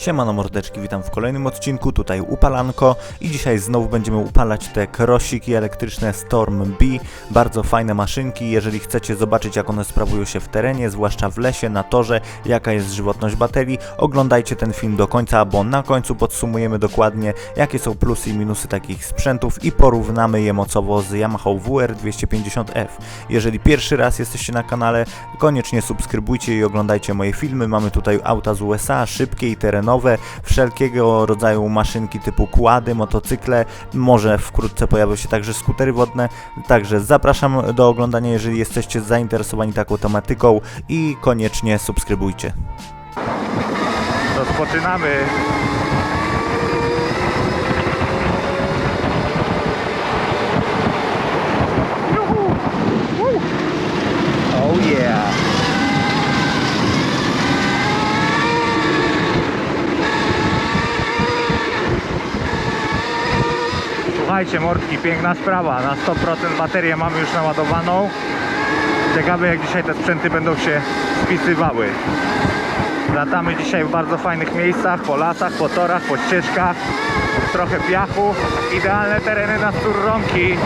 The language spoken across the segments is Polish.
Siemano mordeczki, witam w kolejnym odcinku, tutaj upalanko i dzisiaj znowu będziemy upalać te krosiki elektryczne Storm B, bardzo fajne maszynki, jeżeli chcecie zobaczyć jak one sprawują się w terenie, zwłaszcza w lesie, na torze, jaka jest żywotność baterii, oglądajcie ten film do końca, bo na końcu podsumujemy dokładnie jakie są plusy i minusy takich sprzętów i porównamy je mocowo z Yamaha WR250F. Jeżeli pierwszy raz jesteście na kanale, koniecznie subskrybujcie i oglądajcie moje filmy, mamy tutaj auta z USA, szybkie i terenowe, wszelkiego rodzaju maszynki typu kłady, motocykle, może wkrótce pojawią się także skutery wodne, także zapraszam do oglądania, jeżeli jesteście zainteresowani taką tematyką i koniecznie subskrybujcie. Rozpoczynamy. Słuchajcie, mordki, piękna sprawa. Na 100% baterię mamy już naładowaną. Ciekawe, jak dzisiaj te sprzęty będą się spisywały. Latamy dzisiaj w bardzo fajnych miejscach, po lasach, po torach, po ścieżkach. Trochę piachu. Idealne tereny na surronki.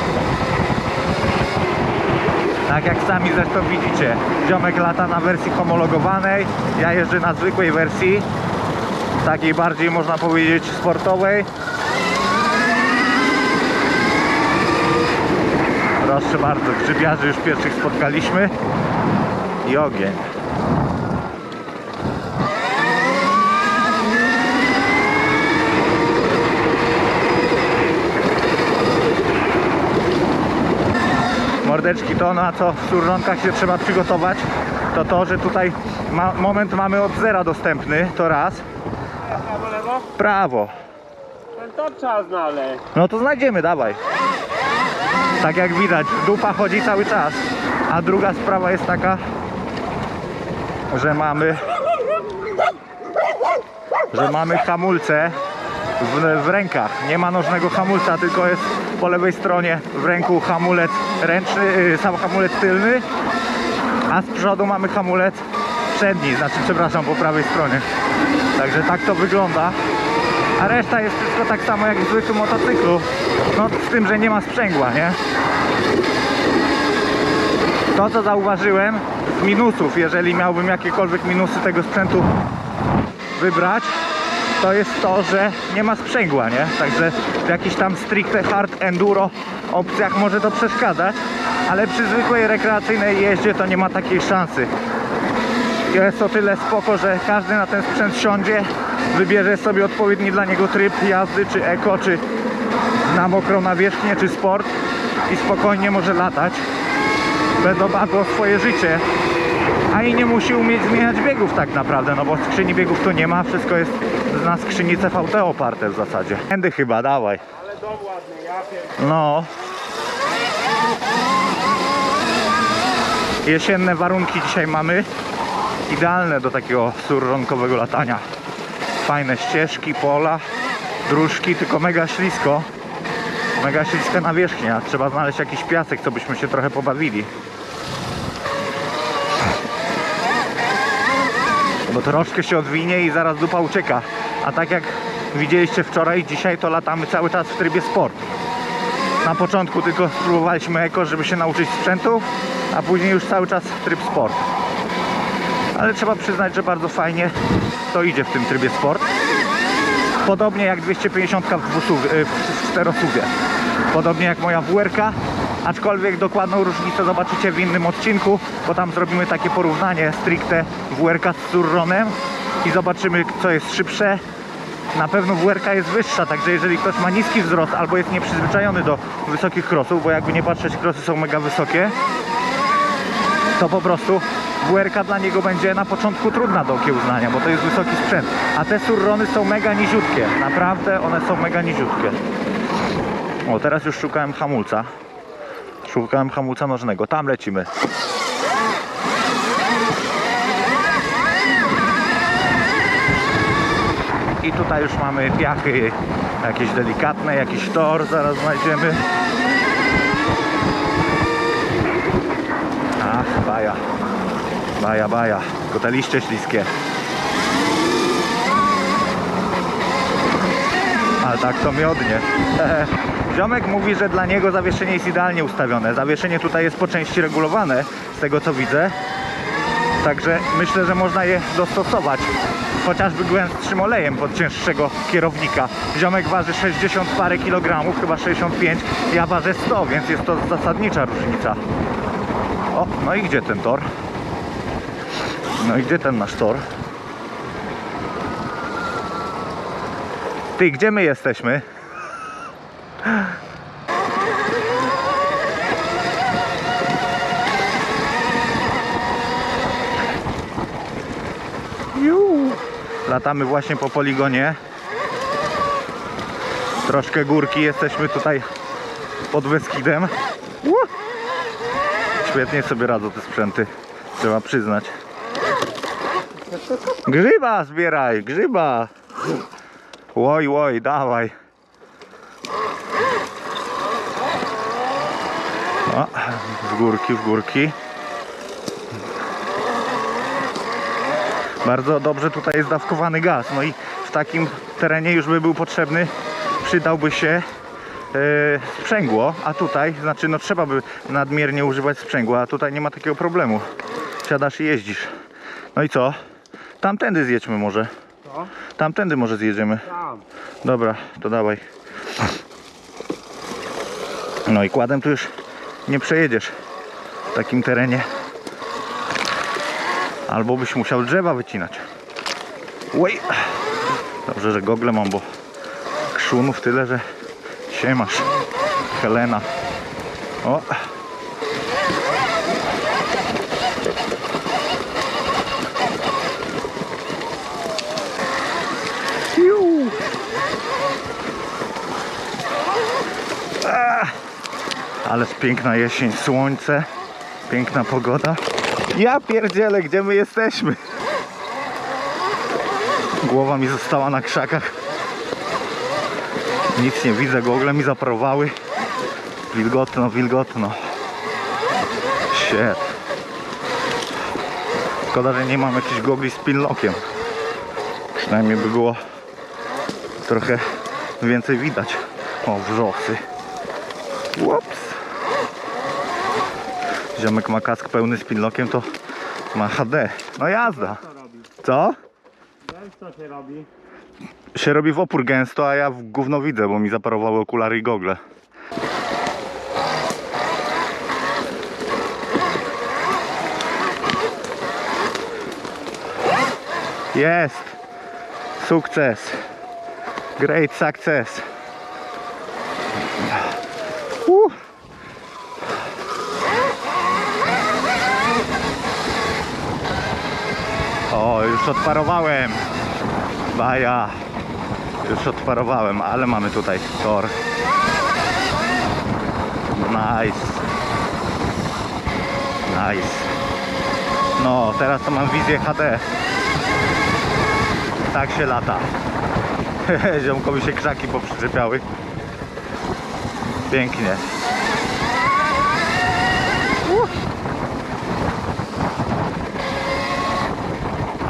Tak jak sami zresztą widzicie. Ziomek lata na wersji homologowanej. Ja jeżdżę na zwykłej wersji. Takiej bardziej można powiedzieć sportowej. Proszę bardzo, grzybiarzy już pierwszych spotkaliśmy i ogień. Mordeczki to na co w surronkach się trzeba przygotować to to, że tutaj ma, moment mamy od zera dostępny, to raz. Prawo, lewo? Prawo. Ten to trzeba znaleźć. No to znajdziemy, dawaj. Tak jak widać, dupa chodzi cały czas. A druga sprawa jest taka, że mamy że mamy hamulce w, w rękach. Nie ma nożnego hamulca, tylko jest po lewej stronie w ręku hamulec ręczny, yy, sam hamulec tylny, a z przodu mamy hamulec przedni, znaczy przepraszam, po prawej stronie. Także tak to wygląda. A reszta jest wszystko tak samo jak w zwykłym motocyklu. No z tym, że nie ma sprzęgła, nie? To co zauważyłem z minusów, jeżeli miałbym jakiekolwiek minusy tego sprzętu wybrać, to jest to, że nie ma sprzęgła, nie? Także w jakichś tam stricte hard enduro opcjach może to przeszkadzać, ale przy zwykłej rekreacyjnej jeździe to nie ma takiej szansy. Jest to tyle spoko, że każdy na ten sprzęt siądzie, wybierze sobie odpowiedni dla niego tryb jazdy, czy eko, czy na mokrą nawierzchnię, czy sport i spokojnie może latać bez obawy o swoje życie. A i nie musi umieć zmieniać biegów tak naprawdę, no bo skrzyni biegów tu nie ma, wszystko jest na skrzyni CVT oparte w zasadzie. Tędy chyba, dawaj. Ale dom ładny, ja. No. Jesienne warunki dzisiaj mamy. Idealne do takiego surronkowego latania. Fajne ścieżki, pola, dróżki, tylko mega ślisko. Mega śliska nawierzchnia. Trzeba znaleźć jakiś piasek, co byśmy się trochę pobawili. Bo troszkę się odwinie i zaraz dupa ucieka. A tak jak widzieliście wczoraj, dzisiaj to latamy cały czas w trybie sport. Na początku tylko spróbowaliśmy eko, żeby się nauczyć sprzętu, a później już cały czas tryb sport. Ale trzeba przyznać, że bardzo fajnie to idzie w tym trybie sport. Podobnie jak 250 w, dwusuwie, y, w czterosuwie. Podobnie jak moja WRK, aczkolwiek dokładną różnicę zobaczycie w innym odcinku, bo tam zrobimy takie porównanie stricte WRK z Surronem i zobaczymy co jest szybsze, na pewno WRK jest wyższa, także jeżeli ktoś ma niski wzrost albo jest nieprzyzwyczajony do wysokich krosów, bo jakby nie patrzeć, krosy są mega wysokie, to po prostu WRK dla niego będzie na początku trudna do okiełznania, bo to jest wysoki sprzęt. A te surrony są mega niziutkie, naprawdę one są mega niziutkie. O, teraz już szukałem hamulca. Szukałem hamulca nożnego, tam lecimy. I tutaj już mamy piachy jakieś delikatne, jakiś tor zaraz znajdziemy. Baja. Baja, baja. Tylko te liście śliskie. Ale tak to miodnie. Ziomek mówi, że dla niego zawieszenie jest idealnie ustawione. Zawieszenie tutaj jest po części regulowane, z tego co widzę. Także myślę, że można je dostosować. Chociażby głębszym olejem pod cięższego kierownika. Ziomek waży 60 parę kilogramów, chyba 65. Ja ważę 100, więc jest to zasadnicza różnica. O, no i gdzie ten tor? No i gdzie ten nasz tor? Ty, gdzie my jesteśmy? Ju. Latamy właśnie po poligonie. Troszkę górki, jesteśmy tutaj pod Beskidem. Ło. Świetnie sobie radzą te sprzęty, trzeba przyznać. Grzyba zbieraj, grzyba! Łoj, łoj, dawaj. O, w górki, w górki. Bardzo dobrze tutaj jest dawkowany gaz. No i w takim terenie już by był potrzebny, przydałby się sprzęgło, a tutaj, znaczy no trzeba by nadmiernie używać sprzęgła, a tutaj nie ma takiego problemu. Siadasz i jeździsz. No i co? Tamtędy zjedźmy może. Co? Tamtędy może zjedziemy. Tam. Dobra, to dawaj. No i kładem tu już nie przejedziesz w takim terenie. Albo byś musiał drzewa wycinać. Oj! Dobrze, że gogle mam, bo krzunów tyle, że się masz. Helena. O! Ah! Ależ piękna jesień, słońce, piękna pogoda. Ja pierdzielę, gdzie my jesteśmy? Głowa mi została na krzakach. Nic nie widzę, gogle mi zaparowały. Wilgotno, wilgotno. Shit. Szkoda, że nie mam jakichś gogli z pilnokiem. Przynajmniej by było trochę więcej widać. O, wrzosy. Ups. Ziomek ma kask pełny z pilnokiem, to ma HD. No jazda. Co? Wiesz się robi? Się robi w opór gęsto, a ja w gówno widzę, bo mi zaparowały okulary i gogle. Jest! Sukces! Great success! Uh. O, już odparowałem! Baja! Już odparowałem, ale mamy tutaj tor. Nice. Nice. No, teraz to mam wizję HD. Tak się lata. Ziomkowi się krzaki poprzyczepiały. Pięknie. Uh.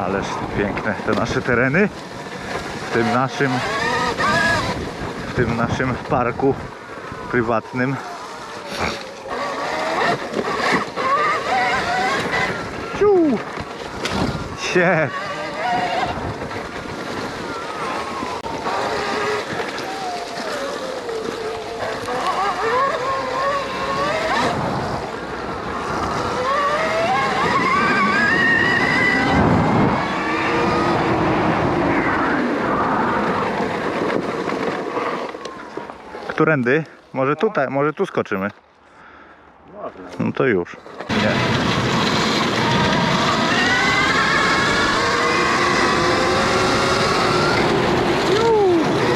Ależ piękne te nasze tereny tym naszym w tym naszym parku prywatnym. Ciu! Sie! Którędy? Może tutaj, może tu skoczymy. No to już. Nie.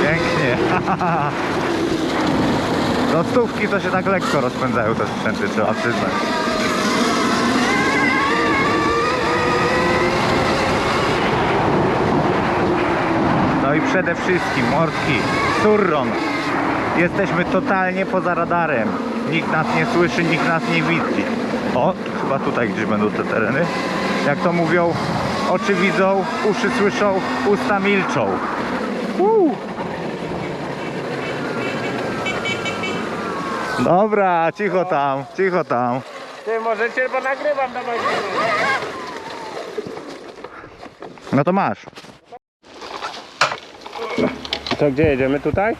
Pięknie. Do stówki to się tak lekko rozpędzają te sprzęty, trzeba przyznać. No i przede wszystkim mordki, surron. Jesteśmy totalnie poza radarem. Nikt nas nie słyszy, nikt nas nie widzi. O, chyba tutaj gdzieś będą te tereny. Jak to mówią, oczy widzą, uszy słyszą, usta milczą. Uuu. Dobra, cicho tam, cicho tam. Ty możecie, bo nagrywam, dawaj. No to masz. To gdzie jedziemy? Tutaj?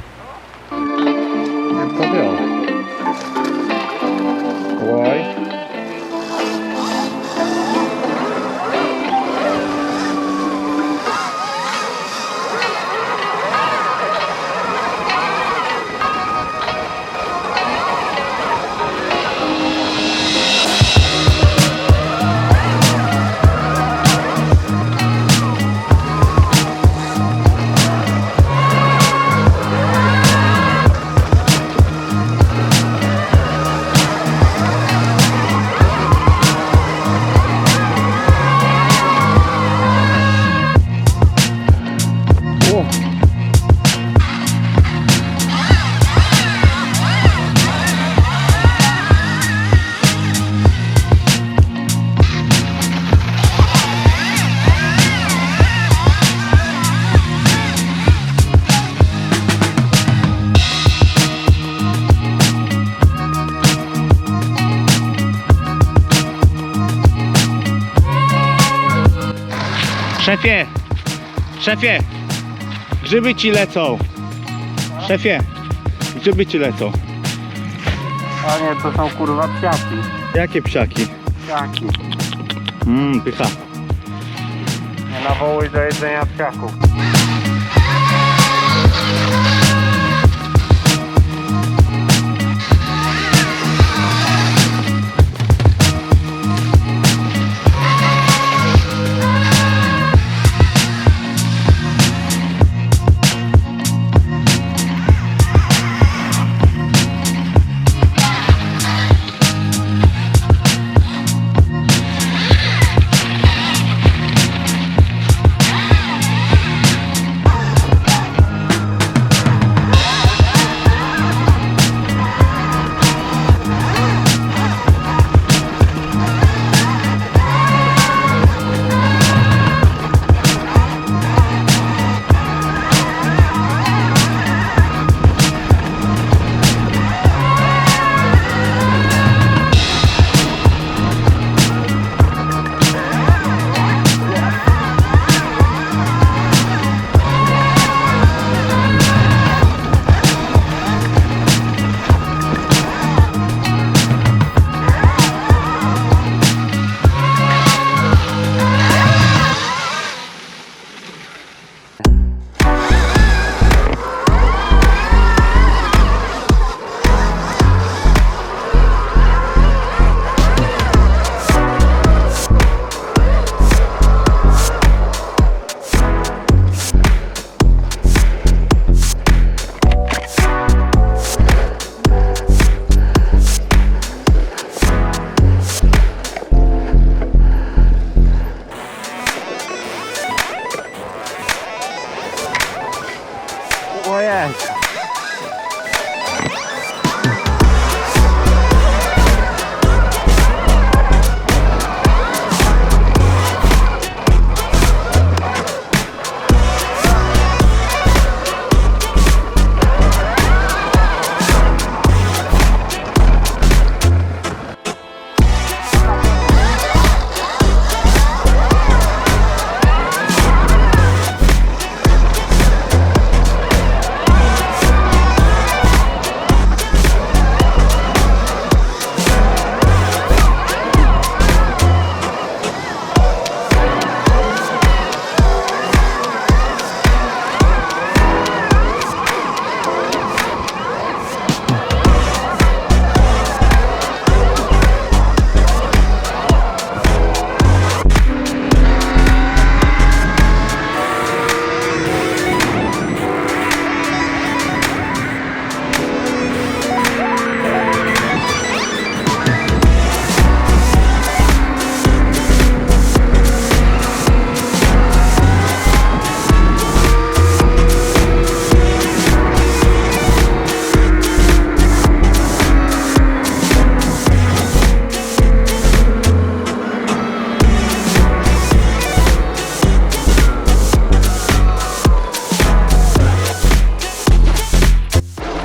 Szefie, szefie, grzyby ci lecą. Szefie, grzyby ci lecą. A nie, to są kurwa psiaki. Jakie psiaki? Psiaki. Mmm, pycha. Nie nawołuj do jedzenia psiaków.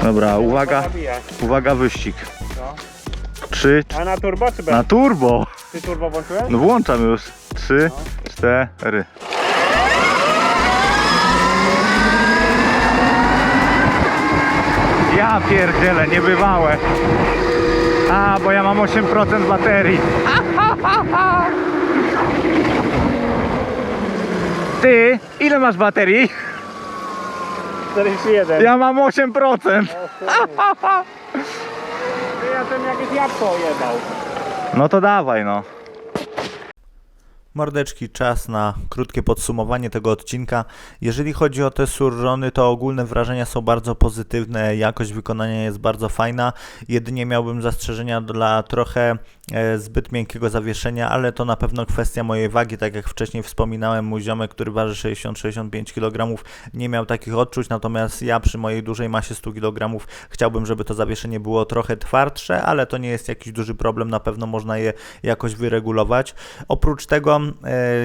Dobra, uwaga, Zabija. uwaga wyścig. No. Trzy, A na turbo czy bez? na turbo. Ty turbo włączyłeś? No włączam już. Trzy, cztery. Ja pierdzielę, niebywałe. A, bo ja mam 8% baterii. Ty, ile masz baterii? 41. Ja mam 8%. Ty, ja ten jakieś jabłko jebał. No to dawaj, no. Mordeczki, czas na krótkie podsumowanie tego odcinka. Jeżeli chodzi o te surrony, to ogólne wrażenia są bardzo pozytywne, jakość wykonania jest bardzo fajna. Jedynie miałbym zastrzeżenia dla trochę e, zbyt miękkiego zawieszenia, ale to na pewno kwestia mojej wagi. Tak jak wcześniej wspominałem, mój ziomek, który waży 60-65 kg, nie miał takich odczuć, natomiast ja przy mojej dużej masie 100 kg chciałbym, żeby to zawieszenie było trochę twardsze, ale to nie jest jakiś duży problem, na pewno można je jakoś wyregulować. Oprócz tego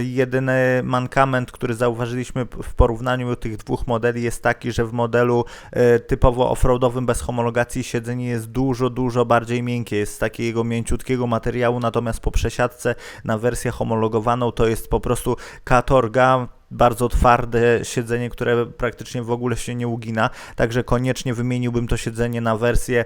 jedyny mankament, który zauważyliśmy w porównaniu tych dwóch modeli jest taki, że w modelu e, typowo offroadowym bez homologacji siedzenie jest dużo, dużo bardziej miękkie, jest z takiego mięciutkiego materiału, natomiast po przesiadce na wersję homologowaną to jest po prostu katorga, bardzo twarde siedzenie, które praktycznie w ogóle się nie ugina, także koniecznie wymieniłbym to siedzenie na wersję,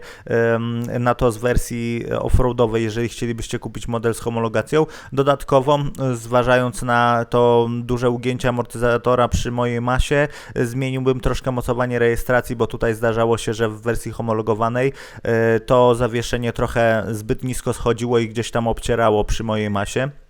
na to z wersji offroadowej, jeżeli chcielibyście kupić model z homologacją. Dodatkowo, e, zważając na to duże ugięcie amortyzatora przy mojej masie, e, zmieniłbym troszkę mocowanie rejestracji, bo tutaj zdarzało się, że w wersji homologowanej e, to zawieszenie trochę zbyt nisko schodziło i gdzieś tam obcierało przy mojej masie.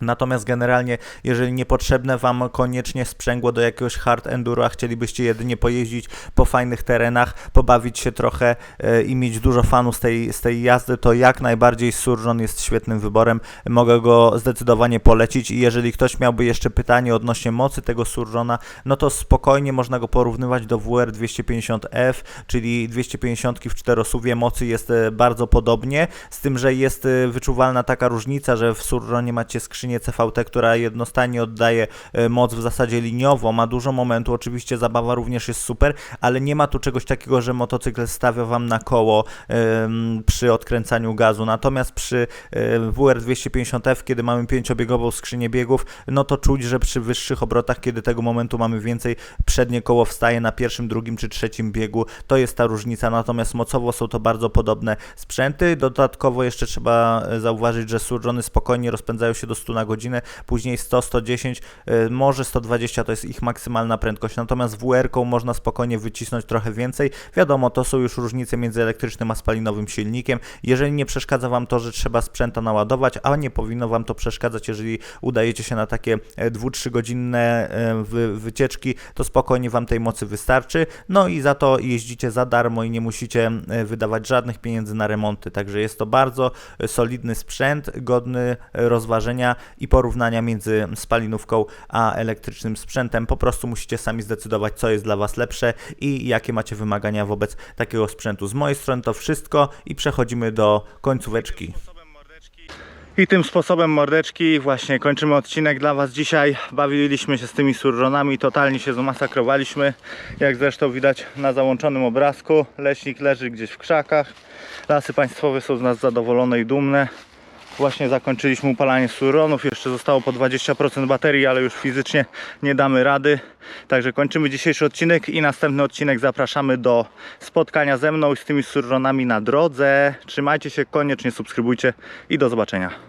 Natomiast generalnie, jeżeli niepotrzebne Wam koniecznie sprzęgło do jakiegoś hard enduro, a chcielibyście jedynie pojeździć po fajnych terenach, pobawić się trochę e, i mieć dużo fanów z tej, z tej jazdy, to jak najbardziej Surgeon jest świetnym wyborem. Mogę go zdecydowanie polecić i jeżeli ktoś miałby jeszcze pytanie odnośnie mocy tego Surgeona, no to spokojnie można go porównywać do WR 250F, czyli 250 w czterosuwie mocy jest e, bardzo podobnie, z tym, że jest e, wyczuwalna taka różnica, że w Surronie macie skrzynię CVT, która jednostajnie oddaje e, moc w zasadzie liniowo, ma dużo momentu, oczywiście zabawa również jest super, ale nie ma tu czegoś takiego, że motocykl stawia Wam na koło przy odkręcaniu gazu, natomiast przy e, WR 250F, kiedy mamy pięciobiegową skrzynię biegów, no to czuć, że przy wyższych obrotach, kiedy tego momentu mamy więcej, przednie koło wstaje na pierwszym, drugim czy trzecim biegu, to jest ta różnica, natomiast mocowo są to bardzo podobne sprzęty, dodatkowo jeszcze trzeba e, zauważyć, że surgeony spokojnie rozpędzają się do 100 na godzinę, później 100, 110, e, może 120 to jest ich maksymalna prędkość, natomiast WR-ką można spokojnie wycisnąć trochę więcej, wiadomo, to są już różnice między elektrycznym a spalinowym silnikiem, jeżeli nie przeszkadza Wam to, że trzeba sprzęta naładować, a nie powinno Wam to przeszkadzać, jeżeli udajecie się na takie 2-3 godzinne e, wy, wycieczki, to spokojnie Wam tej mocy wystarczy, no i za to jeździcie za darmo i nie musicie e, wydawać żadnych pieniędzy na remonty, także jest to bardzo e, solidny sprzęt, godny e, rozważenia i porównania między spalinówką a elektrycznym sprzętem, po prostu musicie sami zdecydować, co jest dla Was lepsze i jakie macie wymagania wobec takiego sprzętu. Z mojej strony to wszystko i przechodzimy do końcóweczki. I tym sposobem mordeczki właśnie kończymy odcinek dla Was dzisiaj. Bawiliśmy się z tymi surronami, totalnie się zmasakrowaliśmy. Jak zresztą widać na załączonym obrazku, leśnik leży gdzieś w krzakach. Lasy państwowe są z nas zadowolone i dumne. Właśnie zakończyliśmy upalanie surronów, jeszcze zostało po 20% baterii, ale już fizycznie nie damy rady. Także kończymy dzisiejszy odcinek i następny odcinek zapraszamy do spotkania ze mną i z tymi surronami na drodze. Trzymajcie się, koniecznie subskrybujcie i do zobaczenia.